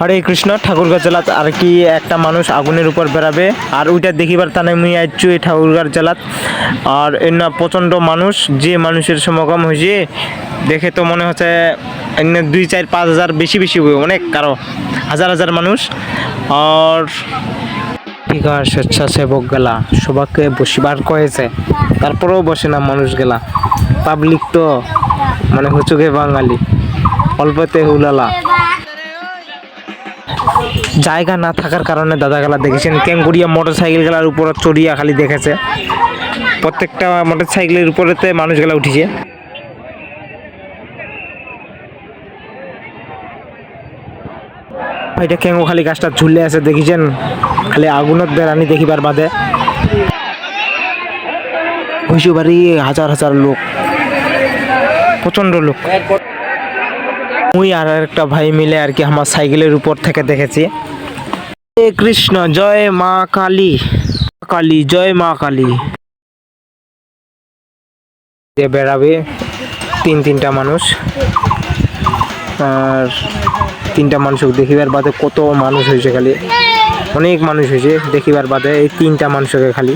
হরে কৃষ্ণ ঠাকুরগাঁ জেলাত আর কি একটা মানুষ আগুনের উপর বেড়াবে। আর ওইটা দেখিবার তানে মুই আইছু এই ঠাকুরগাঁ জেলাত। আর না প্রচণ্ড মানুষ, যে মানুষের সমাগম হয়েছে দেখে তো মনে হচ্ছে এমনি দুই চার পাঁচ হাজার বেশি বেশি অনেক কারও, হাজার হাজার মানুষ। আর ঠিক আছে স্বেচ্ছাসেবক গেলা সবাইকে বসিবার কয়েছে, তারপরেও বসে না মানুষ গেলা। পাবলিক তো মানে হুচুকে বাঙালি, অল্পতে হুলালা জায়গা না থাকার কারণে দাদা গেলা দেখেছেন। ক্যাঙ্গুরিয়া মোটর সাইকেল গেলার উপর চড়িয়া খালি দেখেছে। প্রত্যেকটা মোটর সাইকেলের উপরেতে মানুষ গেলা উঠিছে। এটা কেঙ্গু খালি গাছটা ঝুলে আছে, দেখিছেন? খালি আগুনত বেড়ানি দেখিবার বাদে। হইছে বাড়ি হাজার হাজার লোক। প্রচণ্ড লোক। মুই আর একটা ভাই মিলে আর কি আমার সাইকেলের উপর থেকে দেখেছি। এ কৃষ্ণ, জয় মা কালী। কালী, জয় মা কালী। দিয়ে বেড়াবে তিন তিনটা মানুষ। আর তিনটা মানুষ দেখিবার বাদে কত মানুষ হয়েছে খালি। অনেক মানুষ হয়েছে দেখিবার বাদে এই তিনটা মানুষকে খালি।